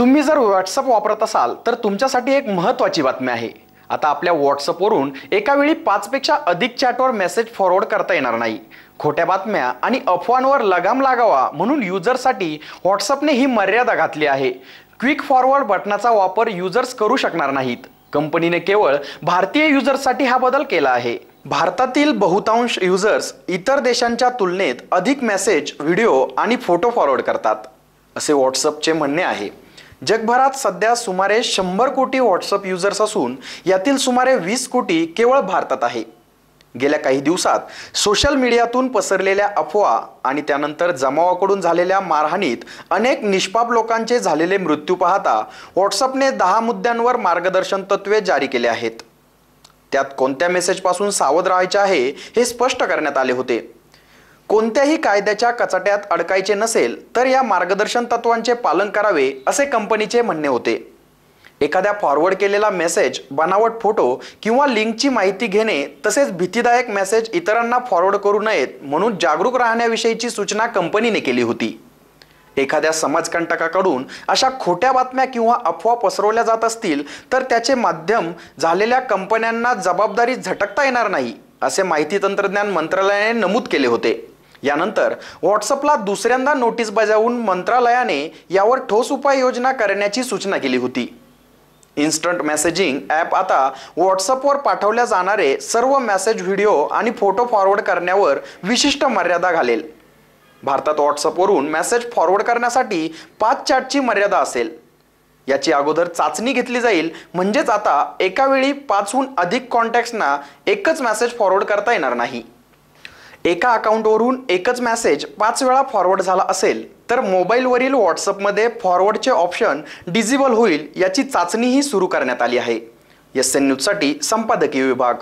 तुम्ही जर व्हॉट्सअप वापरत असाल तर तुमच्यासाठी एक महत्त्वाची बातमी आहे. आता आपल्या व्हॉट्सअपवरून एकावेळी पाचपेक्षा अधिक चॅटवर मेसेज फॉरवर्ड करता येणार नाही. खोट्या बातम्या आणि अफवांवर लगाम लागावा म्हणून युजरसाठी व्हॉट्सअपने ही मर्यादा घातली आहे. क्विक फॉरवर्ड बटनाचा वापर युजर्स करू शकणार नाहीत. कंपनीने केवळ भारतीय युजर्ससाठी हा बदल केला आहे. भारतातील बहुतांश युजर्स इतर देशांच्या तुलनेत अधिक मेसेज व्हिडिओ आणि फोटो फॉरवर्ड करतात. असे व्हॉट्सअपचे म्हणणे आहे. जगभरात सध्या सुमारे शंभर कोटी व्हॉट्सअप युजर्स असून यातील सुमारे वीस कोटी केवळ भारतात आहे. गेल्या काही दिवसात सोशल मीडियातून पसरलेल्या अफवा आणि त्यानंतर जमावाकडून झालेल्या मारहाणीत अनेक निष्पाप लोकांचे झालेले मृत्यू पाहता व्हॉट्सअपने दहा मुद्द्यांवर मार्गदर्शन तत्वे जारी केले आहेत. त्यात कोणत्या मेसेजपासून सावध राहायचे आहे हे स्पष्ट करण्यात आले होते. कोणत्याही कायद्याच्या कचाट्यात अडकायचे नसेल तर या मार्गदर्शन तत्वांचे पालन करावे असे कंपनीचे म्हणणे होते. एखाद्या फॉरवर्ड केलेला मेसेज बनावट फोटो किंवा लिंकची माहिती घेणे तसेच भीतीदायक मेसेज इतरांना फॉरवर्ड करू नयेत म्हणून जागरूक राहण्याविषयीची सूचना कंपनीने केली होती. एखाद्या समाजकंटकाकडून अशा खोट्या बातम्या किंवा अफवा पसरवल्या जात असतील तर त्याचे माध्यम झालेल्या कंपन्यांना जबाबदारी झटकता येणार नाही असे माहिती तंत्रज्ञान मंत्रालयाने नमूद केले होते. यानंतर व्हॉट्सअपला दुसऱ्यांदा नोटीस बजावून मंत्रालयाने यावर ठोस उपाययोजना करण्याची सूचना केली होती. इन्स्टंट मेसेजिंग ॲप आता व्हॉट्सअपवर पाठवल्या जाणारे सर्व मेसेज व्हिडिओ आणि फोटो फॉरवर्ड करण्यावर विशिष्ट मर्यादा घालेल. भारतात व्हॉट्सअपवरून मेसेज फॉरवर्ड करण्यासाठी पाच चॅटची मर्यादा असेल. याची अगोदर चाचणी घेतली जाईल म्हणजेच आता एकावेळी पाचहून अधिक कॉन्टॅक्ट्सना एकच मेसेज फॉरवर्ड करता येणार नाही. एका अकाउंटवरून एकच मेसेज पाच वेळा फॉरवर्ड झाला असेल तर मोबाईलवरील व्हॉट्सअपमध्ये फॉरवर्डचे ऑप्शन डिजिबल होईल याची चाचणीही सुरू करण्यात आली आहे. एस एन न्यूजसाठी संपादकीय विभाग.